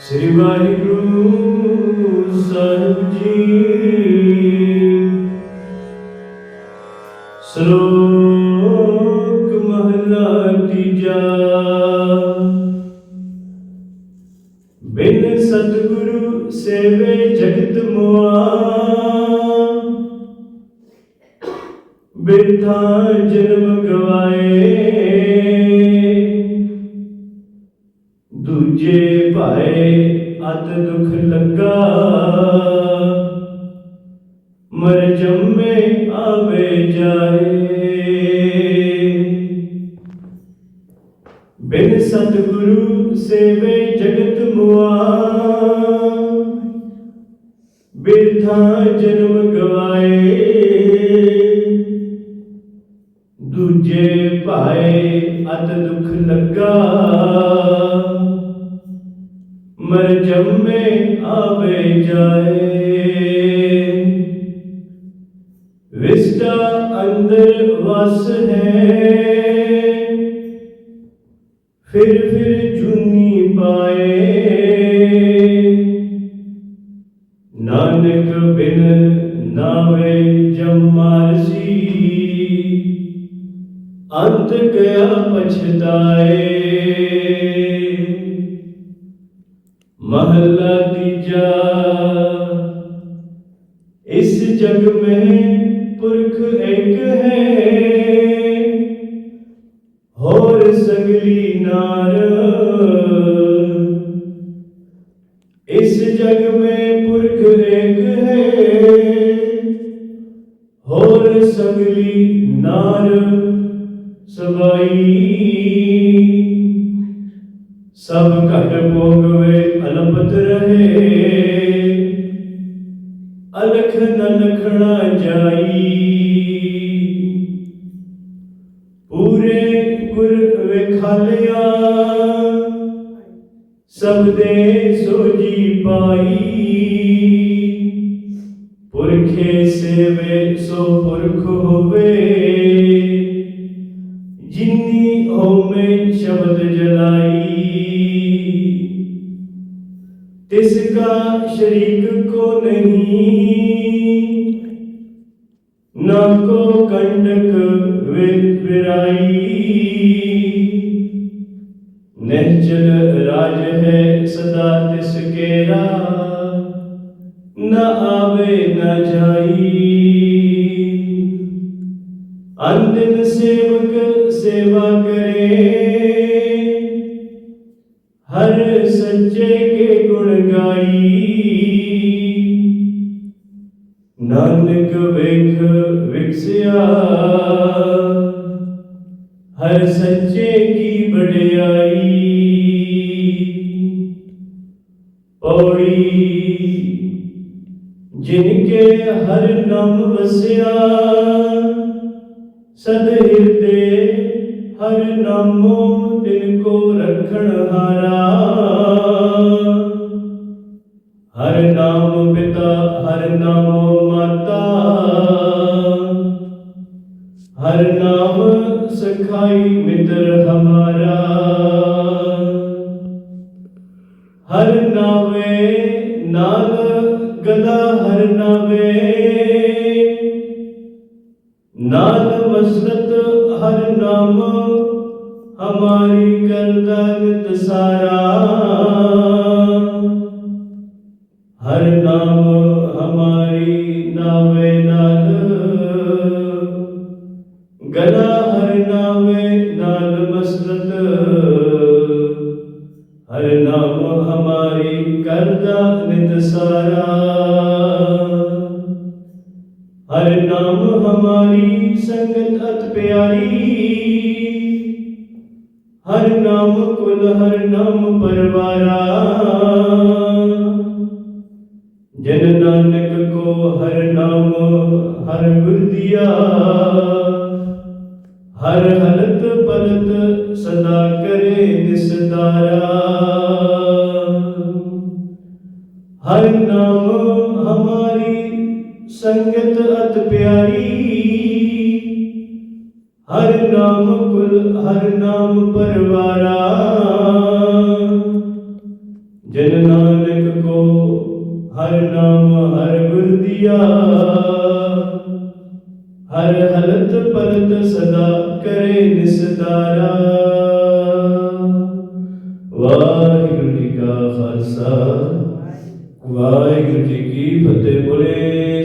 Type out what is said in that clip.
ਸ੍ਰੀ ਵਾਹਿਗੁਰੂ ਸਾਹਿਬ ਜੀ। ਸ਼ਲੋਕ ਮਹਲਾ ਤੀਜਾ। ਬਿਨ ਸਤਿਗੁਰੂ ਸੇਵੇ ਜਗਤ ਮੁਆ। ਬਿਰਥਾ ਜਨਮ ਗਵਾਏ। ਦੂਜੇ ਭਾਏ ਅਤ ਦੁਖ ਲੱਗਾ। ਮਰ ਜੰਮੇ ਆਵੇ ਜਾਏ। ਬਿਨ ਸਤਿਗੁਰੂ ਸੇਵੇ ਜਗਤ ਮੁਆ ਬਿਰਥਾ ਜਨਮ ਗਵਾਏ। ਦੂਜੇ ਭਾਏ ਅਤ ਦੁਖ ਲੱਗਾ। ਮਰ ਜੰਮੇ ਆਵੇ ਜਾਏ। ਵਿਸਟਾ ਅੰਦਰ ਵਸ ਹੈ। ਫਿਰ ਫਿਰ ਜੁਨੀ ਪਾਏ। ਨਾਨਕ ਬਿਨ ਨਾਵੇ ਜਮਾਰਸੀ ਅੰਤ ਗਿਆ ਪਛਤਾਏ। ਸਭ ਘਟ ਭੋਗਵੇ ਅਲਪਤ ਰਹੇ। ਅਲਖ ਨ ਜਾਈ। ਪੂਰੇ ਗੁਰ ਵੇਖਾਲਿਆ ਸਭ ਦੇ ਸੋਜੀ ਪਾਈ। ਪੁਰਖੇ ਸੇਵੇ ਸੋ ਪੁਰਖ ਹੋਵੇ। ਜਿਨੀ ਹੋਮੇ ਸ਼ਬਦ ਜਲਾਈ। ਤਿਸ ਕਾ ਸ਼ਰੀਕ ਕੋ ਨਹੀਂ। ਨਾ ਕੋ ਕੰਡਕ ਵਿਰਾਈ। ਨਹਿਚਲ ਰਾਜ ਹੈ ਸਦਾ ਤਿਸ ਕੇਰਾ। ਨਾ ਆਵੇ ਨਾ ਜਾਈ। ਅੰਦਨ ਸੇਵਕ ਸੇਵਾ ਕਰੇ। ਹਰ ਸੱਚੇ ਕੇ ਗੁਣ ਗਾਈ। ਨਾਨਕ ਵੇਖ ਵਿਖਸਿਆ ਹਰ ਸੱਚੇ ਕੀ ਬੜਿਆਈ ਪੌੜੀ ਜਿਨਕੇ ਹਰ ਨਾਮ ਵਸਿਆ। ਸਦ ਹਿਰਦੇ ਹਰ ਨਾਮੋ ਤਿਨ ਕੋ ਰਖਣ ਹਾਰਾ। ਹਰ ਨਾਮ ਪਿਤਾ, ਹਰ ਨਾਮ ਮਾਤਾ। ਹਰ ਨਾਮ ਸਖਾਈ ਮਿੱਤਰ ਹਮਾਰਾ। ਹਰ ਨਾਵੇ ਨਾਲ ਗਦਾ, ਹਰ ਨਾਵੇ ਨਾਮ ਮਸਰਤ ਹਰ ਨਾਮ ਹਮਾਰੀ ਕਰਦਾ ਨਿਤ ਹਰ ਨਾਮ ਹਮਾਰੀ ਸੰਗਤ ਅਤ ਪਿਆਰੀ। ਹਰ ਨਾਮ ਕੁਲ ਹਰ ਨਾਮ ਪਰਵਾਰਾ। ਸੰਗਤ ਪਿਆਰੀ, ਹਰ ਨਾਮ ਕੁਲ, ਹਰ ਨਾਮ ਪਰਵਾਰਾ। ਜਨ ਹਰ ਨਾਮ, ਹਰ ਗੁਰ ਦੀਆ। ਹਰ ਹਲਤ ਪਲਤ ਸਦਾ ਕਰੇ ਨਿਸਤਾਰਾ। ਵਾਹਿਗੁਰੂ ਜੀ ਕਾ ਖਾਲਸਾ, ਵਾਹਿਗੁਰੂ ਜੀ ਕੀ ਫਤਿਹ ਬੋਲੇ।